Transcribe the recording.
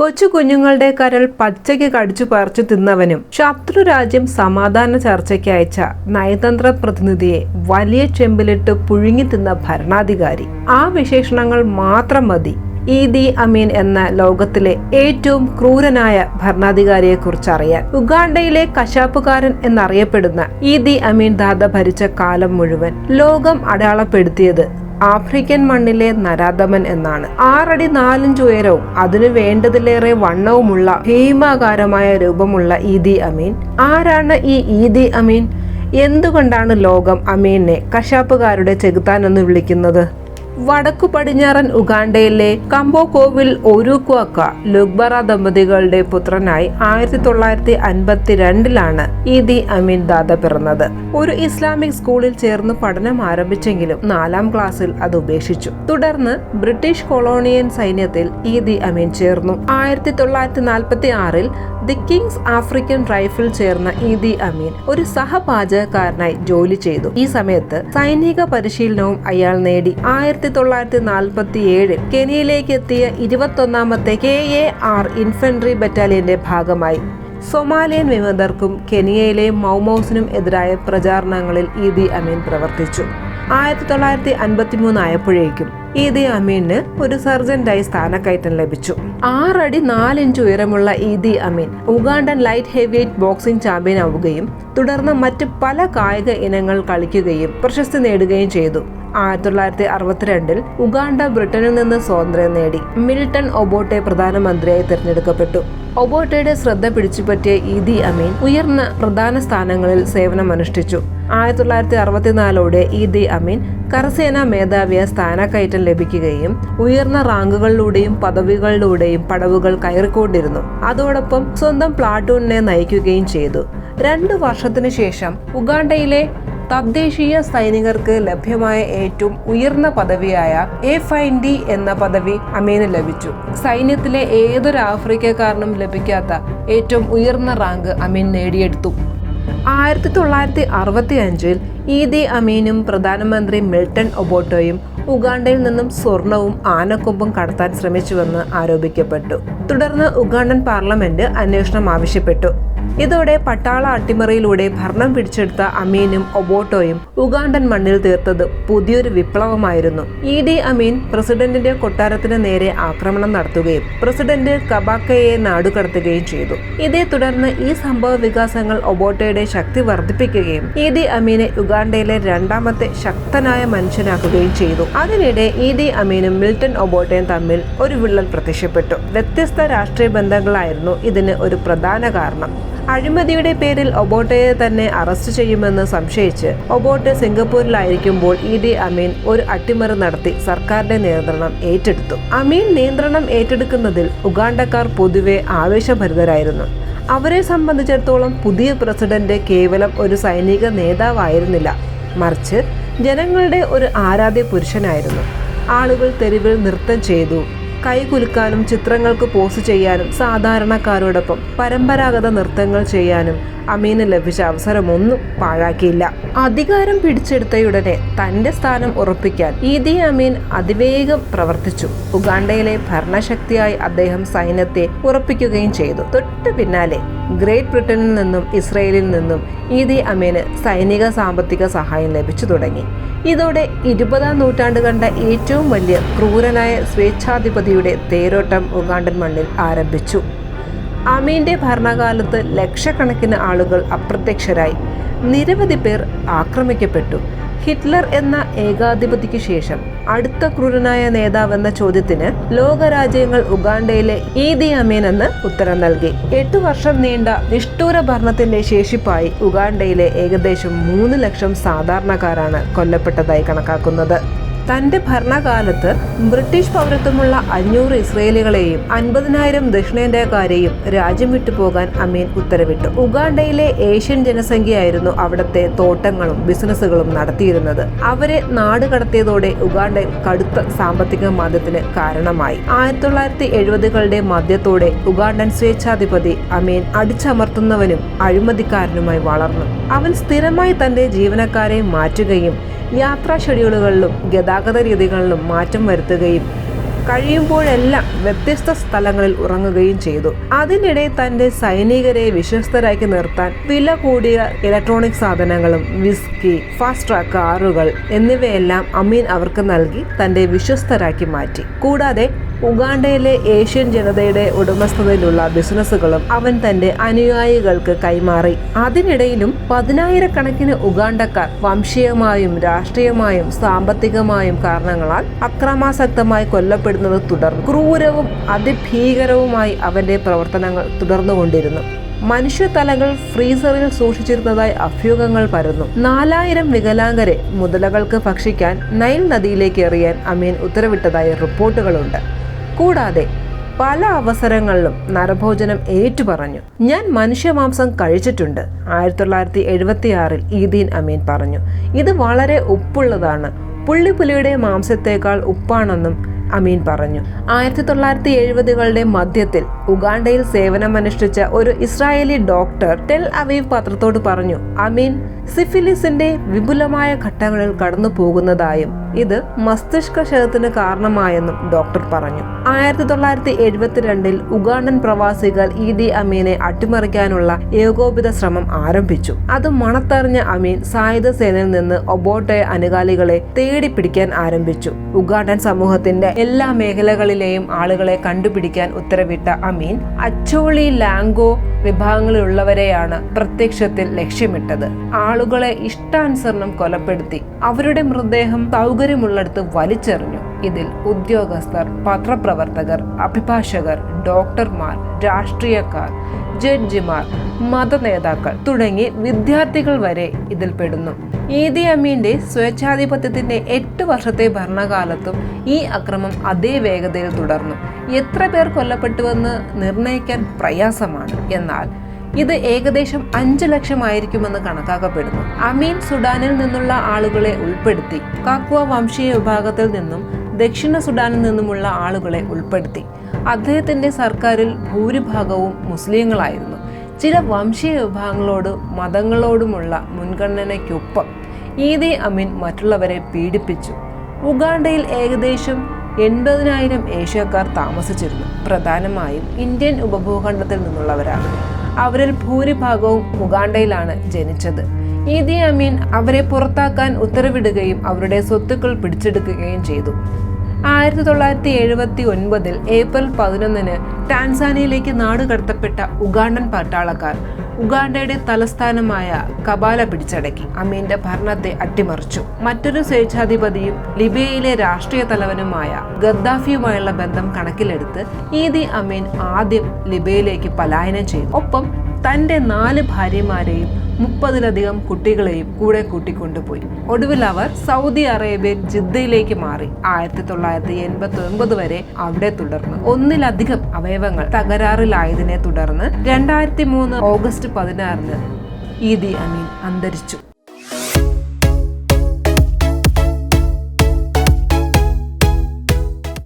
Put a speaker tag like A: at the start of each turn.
A: കൊച്ചു കുഞ്ഞുങ്ങളുടെ കരൾ പച്ചയ്ക്ക് കടിച്ചു പറിച്ചു തിന്നവനും ശത്രു രാജ്യം സമാധാന ചർച്ചയ്ക്ക് അയച്ച നയതന്ത്ര പ്രതിനിധിയെ വലിയ ചെമ്പിലിട്ട് പുഴുങ്ങി തിന്ന ഭരണാധികാരി. ആ വിശേഷണങ്ങൾ മാത്രം മതി. ഈദി അമീൻ എന്ന ലോകത്തിലെ ഏറ്റവും ക്രൂരനായ ഭരണാധികാരിയെ കുറിച്ച് അറിയാൻ ഉഗാണ്ടയിലെ കശാപ്പുകാരൻ എന്നറിയപ്പെടുന്ന ഈദി അമീൻ ദാദ ഭരിച്ച കാലം മുഴുവൻ ലോകം അടയാളപ്പെടുത്തിയത് ആഫ്രിക്കൻ മണ്ണിലെ നരാധമൻ എന്നാണ്. ആറടി നാലഞ്ച് ഉയരവും അതിനു വേണ്ടതിലേറെ വണ്ണവുമുള്ള ഭീമാകാരമായ രൂപമുള്ള ഈദി അമീൻ. ആരാണ് ഈ ഈദി അമീൻ? എന്തുകൊണ്ടാണ് ലോകം അമീനെ കശാപ്പുകാരുടെ ചെകുത്താൻ എന്ന് വിളിക്കുന്നത്? വടക്കു പടിഞ്ഞാറൻ ഉഗാണ്ടയിലെ കമ്പോകോവിൽ ഒരുക്കുവക്ക ലുക്ബറ ദമ്പതികളുടെ പുത്രനായി ആയിരത്തി തൊള്ളായിരത്തി അൻപത്തിരണ്ടിലാണ് ഈദി അമീൻ ദാദ പിറന്നത്. ഒരു ഇസ്ലാമിക് സ്കൂളിൽ ചേർന്ന് പഠനം ആരംഭിച്ചെങ്കിലും നാലാം ക്ലാസ്സിൽ അത് ഉപേക്ഷിച്ചു. തുടർന്ന് ബ്രിട്ടീഷ് കൊളോണിയൻ സൈന്യത്തിൽ ഈദി അമീൻ ചേർന്നു. ആയിരത്തി തൊള്ളായിരത്തി നാൽപ്പത്തി ആറിൽ ദി കിങ്സ് ആഫ്രിക്കൻ റൈഫിൾ ചേർന്ന ഈദി അമീൻ ഒരു സഹപാചകക്കാരനായി ജോലി ചെയ്തു. ഈ സമയത്ത് സൈനിക പരിശീലനവും അയാൾ നേടി. ആയിരത്തി തൊള്ളായിരത്തി നാൽപ്പത്തി ഏഴിൽ കെനിയയിലേക്ക് എത്തിയ ഇരുപത്തൊന്നാമത്തെ കെ എ ആർ ഇൻഫൻട്രി ബറ്റാലിയന്റെ ഭാഗമായി. സൊമാലിയൻ വിമതർക്കും കെനിയയിലെ മൗമൌസിനും എതിരായ പ്രചാരണങ്ങളിൽ ഈദി അമീൻ പ്രവർത്തിച്ചു. ആയിരത്തി തൊള്ളായിരത്തി അൻപത്തി മൂന്ന് ആയപ്പോഴേക്കും ഈദി അമീന് ഒരു സർജന്റായി സ്ഥാനക്കയറ്റം ലഭിച്ചു. ആറടി നാലിഞ്ച് ഉയരമുള്ള Idi Amin Ugandan light heavyweight boxing champion ആവുകയും തുടർന്ന് മറ്റ് പല കായിക ഇനങ്ങൾ കളിക്കുകയും പ്രശസ്തി നേടുകയും ചെയ്തു. ആയിരത്തി തൊള്ളായിരത്തി അറുപത്തിരണ്ടിൽ ഉഗാണ്ട ബ്രിട്ടനിൽ നിന്ന് സ്വാതന്ത്ര്യം നേടി. മിൽട്ടൺ ഒബോട്ടെ പ്രധാനമന്ത്രിയായി തിരഞ്ഞെടുക്കപ്പെട്ടു. ഒബോട്ടയുടെ ശ്രദ്ധ പിടിച്ചുപറ്റിയ ഇദി അമീൻ ഉയർന്ന പ്രധാന സ്ഥാനങ്ങളിൽ സേവനമനുഷ്ഠിച്ചു. ആയിരത്തി തൊള്ളായിരത്തി അറുപത്തിനാലോടെ ഇദി അമീൻ കരസേനാ മേധാവിയെ സ്ഥാനക്കയറ്റം ലഭിക്കുകയും ഉയർന്ന റാങ്കുകളിലൂടെയും പദവികളിലൂടെയും പടവുകൾ കയറിക്കൊണ്ടിരുന്നു. അതോടൊപ്പം സ്വന്തം പ്ലാറ്റൂണിനെ നയിക്കുകയും ചെയ്തു. രണ്ടു വർഷത്തിനു ശേഷം ഉഗാണ്ടയിലെ തദ്ദേശീയ സൈനികർക്ക് ലഭ്യമായ ഏറ്റവും ഉയർന്ന പദവിയായ എ ഫൈൻ ഡി എന്ന പദവി അമീന് ലഭിച്ചു. സൈന്യത്തിലെ ഏതൊരു ആഫ്രിക്കക്കാരനും ലഭിക്കാത്ത ഏറ്റവും ഉയർന്ന റാങ്ക് അമീൻ നേടിയെടുത്തു. ആയിരത്തി തൊള്ളായിരത്തി അറുപത്തി അഞ്ചിൽ ഈദി അമീനും പ്രധാനമന്ത്രി മിൽട്ടൺ ഒബോട്ടോയും ഉഗാണ്ടയിൽ നിന്നും സ്വർണവും ആനക്കൊമ്പും കടത്താൻ ശ്രമിച്ചുവെന്ന് ആരോപിക്കപ്പെട്ടു. തുടർന്ന് ഉഗാണ്ടൻ പാർലമെന്റ് അന്വേഷണം ആവശ്യപ്പെട്ടു. ഇതോടെ പട്ടാള അട്ടിമറിയിലൂടെ ഭരണം പിടിച്ചെടുത്ത അമീനും ഒബോട്ടോയും ഉഗാണ്ടൻ മണ്ണിൽ തീർത്തത് പുതിയൊരു വിപ്ലവമായിരുന്നു. ഇ ഡി അമീൻ പ്രസിഡന്റിന്റെ കൊട്ടാരത്തിന് നേരെ ആക്രമണം നടത്തുകയും പ്രസിഡന്റ് കബാക്കയെ നാടുകടത്തുകയും ചെയ്തു. ഇതേ തുടർന്ന് ഈ സംഭവ വികാസങ്ങൾ ഒബോട്ടോയുടെ ശക്തി വർദ്ധിപ്പിക്കുകയും ഇ ഡി അമീനെ ഉഗാണ്ടയിലെ രണ്ടാമത്തെ ശക്തനായ മനുഷ്യനാക്കുകയും ചെയ്തു. അതിനിടെ ഇ ഡി അമീനും മിൽട്ടൺ ഒബോട്ടയും തമ്മിൽ ഒരു വിള്ളൽ പ്രത്യക്ഷപ്പെട്ടു. വ്യത്യസ്ത രാഷ്ട്രീയ ബന്ധങ്ങളായിരുന്നു ഇതിന് ഒരു പ്രധാന കാരണം. അഴിമതിയുടെ പേരിൽ ഒബോട്ടയെ തന്നെ അറസ്റ്റ് ചെയ്യുമെന്ന് സംശയിച്ച് ഒബോട്ട് സിംഗപ്പൂരിലായിരിക്കുമ്പോൾ ഇ ഡി അമീൻ ഒരു അട്ടിമറി നടത്തി സർക്കാരിന്റെ നിയന്ത്രണം ഏറ്റെടുത്തു. അമീൻ നിയന്ത്രണം ഏറ്റെടുക്കുന്നതിൽ ഉഗാണ്ടക്കാർ പൊതുവെ ആവേശഭരിതരായിരുന്നു. അവരെ സംബന്ധിച്ചിടത്തോളം പുതിയ പ്രസിഡന്റ് കേവലം ഒരു സൈനിക നേതാവായിരുന്നില്ല. മറിച്ച് ജനങ്ങളുടെ ഒരു ആരാധ്യ പുരുഷനായിരുന്നു. ആളുകൾ തെരുവിൽ നൃത്തം ചെയ്തു കൈകുലുക്കാനും ചിത്രങ്ങൾക്ക് പോസ് ചെയ്യാനും സാധാരണക്കാരോടൊപ്പം പരമ്പരാഗത നൃത്തങ്ങൾ ചെയ്യാനും അമീന് ലഭിച്ച അവസരമൊന്നും പാഴാക്കിയില്ല. അധികാരം പിടിച്ചെടുത്തയുടനെ തന്റെ സ്ഥാനം ഉറപ്പിക്കാൻ ഈദി അമീൻ അതിവേഗം പ്രവർത്തിച്ചു. ഉഗാണ്ടയിലെ ഭരണശക്തിയായി അദ്ദേഹം സൈന്യത്തെ ഉറപ്പിക്കുകയും ചെയ്തു. തൊട്ടു പിന്നാലെ ഗ്രേറ്റ് ബ്രിട്ടനിൽ നിന്നും ഇസ്രയേലിൽ നിന്നും ഈദി അമീന് സൈനിക സാമ്പത്തിക സഹായം ലഭിച്ചു തുടങ്ങി. ഇതോടെ ഇരുപതാം നൂറ്റാണ്ട് കണ്ട ഏറ്റവും വലിയ ക്രൂരനായ സ്വേച്ഛാധിപതിയുടെ തേരോട്ടം ഉഗാണ്ടൻ മണ്ണിൽ ആരംഭിച്ചു. അമീന്റെ ഭരണകാലത്ത് ലക്ഷക്കണക്കിന് ആളുകൾ അപ്രത്യക്ഷരായി. നിരവധി പേർ ആക്രമിക്കപ്പെട്ടു. ഹിറ്റ്ലർ എന്ന ഏകാധിപതിക്ക് ശേഷം അടുത്ത ക്രൂരനായ നേതാവെന്ന ചോദ്യത്തിന് ലോകരാജ്യങ്ങൾ ഉഗാണ്ടയിലെ ഈദി അമീൻ എന്ന് ഉത്തരം നൽകി. എട്ടു വർഷം നീണ്ട നിഷ്ഠൂര ഭരണത്തിന്റെ ശേഷിപ്പായി ഉഗാണ്ടയിലെ ഏകദേശം മൂന്ന് ലക്ഷം സാധാരണക്കാരാണ് കൊല്ലപ്പെട്ടതായി കണക്കാക്കുന്നത്. തന്റെ ഭരണകാലത്ത് ബ്രിട്ടീഷ് പൗരത്വമുള്ള അഞ്ഞൂറ് ഇസ്രയേലികളെയും അൻപതിനായിരം ദക്ഷിണേന്ത്യക്കാരെയും രാജ്യം വിട്ടുപോകാൻ അമീൻ ഉത്തരവിട്ടു. ഉഗാണ്ടയിലെ ഏഷ്യൻ ജനസംഖ്യയായിരുന്നു അവിടുത്തെ തോട്ടങ്ങളും ബിസിനസ്സുകളും നടത്തിയിരുന്നത്. അവരെ നാട് കടത്തിയതോടെ ഉഗാണ്ടയിൽ കടുത്ത സാമ്പത്തിക മാന്ദ്യത്തിന് കാരണമായി. ആയിരത്തി തൊള്ളായിരത്തി എഴുപതുകളുടെ മധ്യത്തോടെ ഉഗാണ്ടൻ സ്വേച്ഛാധിപതി അമീൻ അടിച്ചമർത്തുന്നവനും അഴിമതിക്കാരനുമായി വളർന്നു. അവൻ സ്ഥിരമായി തന്റെ ജീവനക്കാരെ മാറ്റുകയും യാത്രാ ഷെഡ്യൂളുകളിലും ഗതാഗത രീതികളിലും മാറ്റം വരുത്തുകയും കഴിയുമ്പോഴെല്ലാം വ്യത്യസ്ത സ്ഥലങ്ങളിൽ ഉറങ്ങുകയും ചെയ്തു. അതിനിടെ തന്റെ സൈനികരെ വിശ്വസ്തരാക്കി നിർത്താൻ വില കൂടിയ ഇലക്ട്രോണിക് സാധനങ്ങളും വിസ്കി ഫാസ്റ്റ് ട്രാക്ക് കാറുകൾ എന്നിവയെല്ലാം അമീൻ അവർക്ക് നൽകി തന്റെ വിശ്വസ്തരാക്കി മാറ്റി. കൂടാതെ ഉഗാണ്ടയിലെ ഏഷ്യൻ ജനതയുടെ ഉടമസ്ഥതയിലുള്ള ബിസിനസ്സുകളും അവൻ തന്റെ അനുയായികൾക്ക് കൈമാറി. അതിനിടയിലും പതിനായിരക്കണക്കിന് ഉഗാണ്ടക്കാർ വംശീയമായും രാഷ്ട്രീയമായും സാമ്പത്തികമായും കാരണങ്ങളാൽ അക്രമാസക്തമായി കൊല്ലപ്പെടുന്നത് തുടർന്നു ക്രൂരവും അതിഭീകരവുമായി അവന്റെ പ്രവർത്തനങ്ങൾ തുടർന്നുകൊണ്ടിരുന്നു. മനുഷ്യ തലകൾ ഫ്രീസറിൽ സൂക്ഷിച്ചിരുന്നതായി അഭ്യൂഹങ്ങൾ പരന്നു. നാലായിരം വികലാംഗരെ മുതലകൾക്ക് ഭക്ഷിക്കാൻ നൈൽ നദിയിലേക്ക് എറിയാൻ അമീൻ ഉത്തരവിട്ടതായി റിപ്പോർട്ടുകളുണ്ട്. കൂടാതെ പല അവസരങ്ങളിലും നരഭോജനം ഏറ്റുപറഞ്ഞു. ഞാൻ മനുഷ്യമാംസം കഴിച്ചിട്ടുണ്ട് ആയിരത്തി തൊള്ളായിരത്തി എഴുപത്തി ആറിൽ ഈദീൻ അമീൻ പറഞ്ഞു. ഇത് വളരെ ഉപ്പുള്ളതാണ്. പുള്ളിപ്പുലിയുടെ മാംസത്തേക്കാൾ ഉപ്പാണെന്നും അമീൻ പറഞ്ഞു. ആയിരത്തി തൊള്ളായിരത്തി എഴുപതുകളുടെ മധ്യത്തിൽ ഉഗാണ്ടയിൽ സേവനമനുഷ്ഠിച്ച ഒരു ഇസ്രായേലി ഡോക്ടർ ടെൽ അവീവ് പത്രത്തോട് പറഞ്ഞു അമീൻ സിഫിലിസിന്റെ വിപുലമായ ഘട്ടങ്ങളിൽ കടന്നു പോകുന്നതായും ഇത് മസ്തിഷ്ക ക്ഷതത്തിന് കാരണമായെന്നും ഡോക്ടർ പറഞ്ഞു. ആയിരത്തി തൊള്ളായിരത്തി എഴുപത്തിരണ്ടിൽ ഉഗാണ്ടൻ പ്രവാസികൾ ഇ അമീനെ അട്ടിമറിക്കാനുള്ള ഏകോപിത ശ്രമം ആരംഭിച്ചു. അത് മണത്തറിഞ്ഞ അമീൻ സായുധ സേനയിൽ നിന്ന് ഒബോട്ടെ അനുകാലികളെ തേടി പിടിക്കാൻ ആരംഭിച്ചു. ഉഗാണ്ടൻ സമൂഹത്തിന്റെ എല്ലാ മേഖലകളിലെയും ആളുകളെ കണ്ടുപിടിക്കാൻ ഉത്തരവിട്ട അമീൻ അച്ചോളി ലാംഗോ വിഭാഗങ്ങളിലുള്ളവരെയാണ് പ്രത്യക്ഷത്തിൽ ലക്ഷ്യമിട്ടത്. ആളുകളെ ഇഷ്ടാനുസരണം കൊലപ്പെടുത്തി അവരുടെ മൃതദേഹം സൗകര്യമുള്ളിടത്ത് വലിച്ചെറിഞ്ഞു. ഇതിൽ ഉദ്യോഗസ്ഥർ പത്രപ്രവർത്തകർ അഭിഭാഷകർ ഡോക്ടർമാർ രാഷ്ട്രീയക്കാർ ജഡ്ജിമാർ മതനേതാക്കൾ തുടങ്ങി വിദ്യാർത്ഥികൾ വരെ ഇതിൽ പെടുന്നു അമീന്റെ അമീന്റെ സ്വേച്ഛാധിപത്യത്തിന്റെ എട്ട് വർഷത്തെ ഭരണകാലത്തും ഈ അക്രമം അതേ വേഗതയിൽ തുടർന്നു. എത്ര പേർ കൊല്ലപ്പെട്ടുവെന്ന് നിർണയിക്കാൻ പ്രയാസമാണ്. എന്നാൽ ഇത് ഏകദേശം അഞ്ചു ലക്ഷമായിരിക്കുമെന്ന് കണക്കാക്കപ്പെടുന്നു. അമീൻ സുഡാനിൽ നിന്നുള്ള ആളുകളെ ഉൾപ്പെടുത്തി കാക്കുവ വംശീയ വിഭാഗത്തിൽ നിന്നും ദക്ഷിണ സുഡാനിൽ നിന്നുമുള്ള ആളുകളെ ഉൾപ്പെടുത്തി. അദ്ദേഹത്തിന്റെ സർക്കാരിൽ ഭൂരിഭാഗവും മുസ്ലിങ്ങളായിരുന്നു. ചില വംശീയ വിഭാഗങ്ങളോട് മതങ്ങളോടുമുള്ള മുൻഗണനയ്ക്കൊപ്പം ഈദി അമീൻ മറ്റുള്ളവരെ പീഡിപ്പിച്ചു. ഉഗാണ്ടയിൽ ഏകദേശം എൺപതിനായിരം ഏഷ്യക്കാർ താമസിച്ചിരുന്നു. പ്രധാനമായും ഇന്ത്യൻ ഉപഭൂഖണ്ഡത്തിൽ നിന്നുള്ളവരാണ്. അവരിൽ ഭൂരിഭാഗവും ഉഗാണ്ടയിലാണ് ജനിച്ചത്. ഈദി അമീൻ അവരെ പുറത്താക്കാൻ ഉത്തരവിടുകയും അവരുടെ സ്വത്തുക്കൾ പിടിച്ചെടുക്കുകയും ചെയ്തു. ആയിരത്തി തൊള്ളായിരത്തി എഴുപത്തി ഒൻപതിൽ ഏപ്രിൽ പതിനൊന്നിന് ടാൻസാനിയയിലേക്ക് നാടുകടത്തപ്പെട്ട ഉഗാണ്ടൻ പട്ടാളക്കാർ ഉഗാണ്ടയുടെ തലസ്ഥാനമായ കബാല പിടിച്ചടക്കി. അമീന്റെ ഭരണത്തെ അട്ടിമറിച്ചു. മറ്റൊരു സ്വേച്ഛാധിപതിയും ലിബിയയിലെ രാഷ്ട്രീയ തലവനുമായ ഗദ്ദാഫിയുമായുള്ള ബന്ധം കണക്കിലെടുത്ത് ഈദി അമീൻ ആദ്യം ലിബിയയിലേക്ക് പലായനം ചെയ്തു. ഒപ്പം തന്റെ നാല് ഭാര്യമാരെയും മുപ്പതിലധികം കുട്ടികളെയും കൂടെ കൂട്ടിക്കൊണ്ടുപോയി. ഒടുവിൽ അവർ സൗദി അറേബ്യൻ ജിദ്ദയിലേക്ക് മാറി. ആയിരത്തി തൊള്ളായിരത്തി എൺപത്തി ഒൻപത് വരെ അവിടെ തുടർന്നു. ഒന്നിലധികം അവയവങ്ങൾ തകരാറിലായതിനെ തുടർന്ന് രണ്ടായിരത്തി മൂന്ന് ഓഗസ്റ്റ് പതിനാറിന് ഈദി അമീൻ അന്തരിച്ചു.